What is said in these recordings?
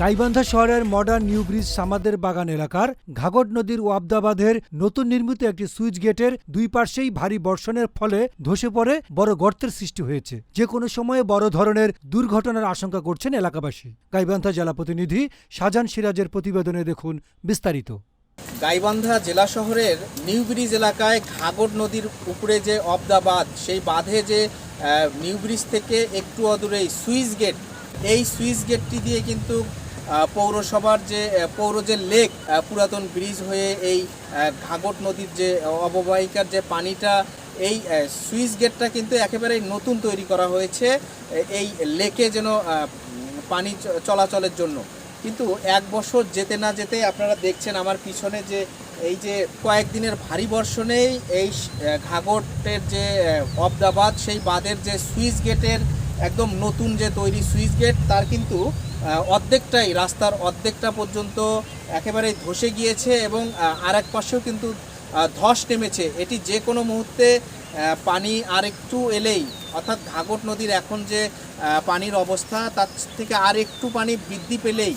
গাইবান্ধা শহরের modern new bridge সামাদের বাগান এলাকার ঘাগট নদীর ওয়াবদা বাঁধের নতুন নির্মিত একটি সুইচ গেটের দুই পাশেই ভারী বর্ষণের ফলে ধসে পড়ে বড় গর্তের সৃষ্টি হয়েছে। যে কোনো সময়ে বড় ধরনের দুর্ঘটনার আশঙ্কা করছেন এলাকাবাসী। গাইবান্ধা জেলা প্রতিনিধি শাহজাহান সিরাজের প্রতিবেদনে দেখুন বিস্তারিত। গাইবান্ধা জেলা শহরের নিউ ব্রিজ এলাকায় ঘাগর নদীর উপরে যে অব দা বাঁধ সেই বাঁধে যে নিউ ব্রিজ থেকে একটু অদূরেই সুইচ গেট, এই সুইচ গেটটি দিয়ে কিন্তু পৌরসভার যে পৌর যে লেক পুরাতন ব্রিজ হয়ে এই ঘাগট নদীর যে অববাহিকার যে পানিটা, এই সুইচ গেটটা কিন্তু একেবারেই নতুন তৈরি করা হয়েছে এই লেকে যেন পানি চলাচলের জন্য। কিন্তু এক বছর যেতে না যেতে আপনারা দেখছেন আমার পিছনে যে, এই যে কয়েকদিনের ভারী বর্ষণেই এই ঘাগটের যে অব দা বাঁধ সেই বাঁধের যে সুইচ গেটের একদম নতুন যে তৈরি সুইচ গেট, তার কিন্তু অর্ধেকটাই, রাস্তার অর্ধেকটা পর্যন্ত একেবারেই ধসে গিয়েছে এবং আর এক পাশেও কিন্তু ধস নেমেছে। এটি যে কোনো মুহূর্তে পানি আর একটু এলেই, অর্থাৎ ঘাগট নদীর এখন যে পানির অবস্থা, তার থেকে আর একটু পানি বৃদ্ধি পেলেই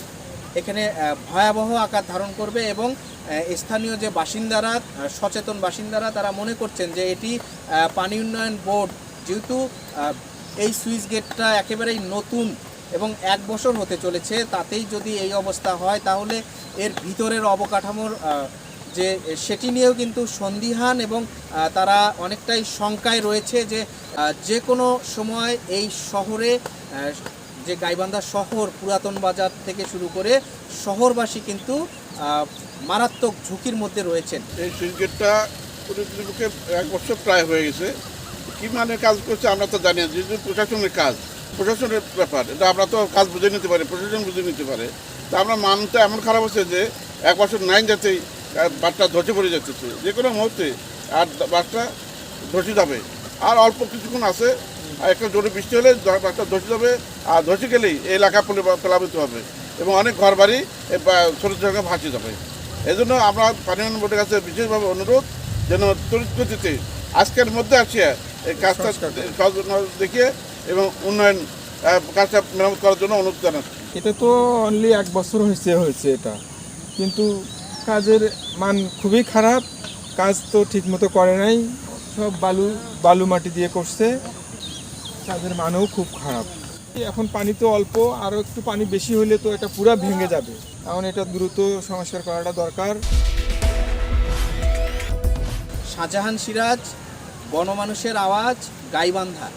এখানে ভয়াবহ আকার ধারণ করবে এবং স্থানীয় যে বাসিন্দারা সচেতন বাসিন্দারা, তারা মনে করছেন যে এটি পানি উন্নয়ন বোর্ড, যেহেতু এই সুইচ গেটটা একেবারেই নতুন এবং এক বছর হতে চলেছে, তাতেই যদি এই অবস্থা হয়, তাহলে এর ভিতরের অবকাঠামোর যে, সেটি নিয়েও কিন্তু সন্দিহান এবং তারা অনেকটাই শঙ্কায় রয়েছে যে যে কোনো সময় এই শহরে যে গাইবান্ধা শহর, পুরাতন বাজার থেকে শুরু করে শহরবাসী কিন্তু মারাত্মক ঝুঁকির মধ্যে রয়েছেন। এই গেটটা প্রতিদিনকে এক বছর প্রায় হয়ে গেছে। কি মানে কাজ করছে আমরা তো জানি যেহেতু প্রশাসনের কাজ। প্রশাসনের ব্যাপার। এটা আমরা তো কাজ বুঝে নিতে পারি প্রশাসন বুঝে নিতে পারে। তা আমরা মানটা এমন খারাপ হচ্ছে যে এক বছর নাইন যাতেই বাসটা ধসে পড়ে যাচ্ছে। যে কোনো মুহূর্তে আর বাসটা ধসে যাবে। আর অল্প কিছুক্ষণ আছে আর একটা জোরে বৃষ্টি হলে বাসটা ধসে যাবে। আর ধসে গেলেই এই এলাকা প্লা- প্লাবিত হবে এবং অনেক ঘর বাড়ি ছোটো ছোট ভাসে যাবে। এই জন্য আমরা পানি উন্নয়ন বোর্ডের কাছে বিশেষভাবে অনুরোধ যেন গতিতে আজকের মধ্যে আসিয়া এই কাজটা দেখিয়ে এবং উন্নয়ন কাজটা মেরামত করার জন্য অনুরোধ জানাচ্ছি। এটা তো অনলি এক বছর হয়েছে হয়েছে এটা। কিন্তু কাজের মান খুবই খারাপ কাজ তো ঠিকমতো করে নাই সব বালু বালু মাটি দিয়ে করছে কাজের মানও খুব খারাপ। এখন পানি তো অল্প আরও একটু পানি বেশি হলে তো এটা পুরো ভেঙে যাবে। এখন এটা দ্রুত সংস্কার করাটা দরকার। শাহজাহান সিরাজ গণমানুষের আওয়াজ গাইবান্ধা।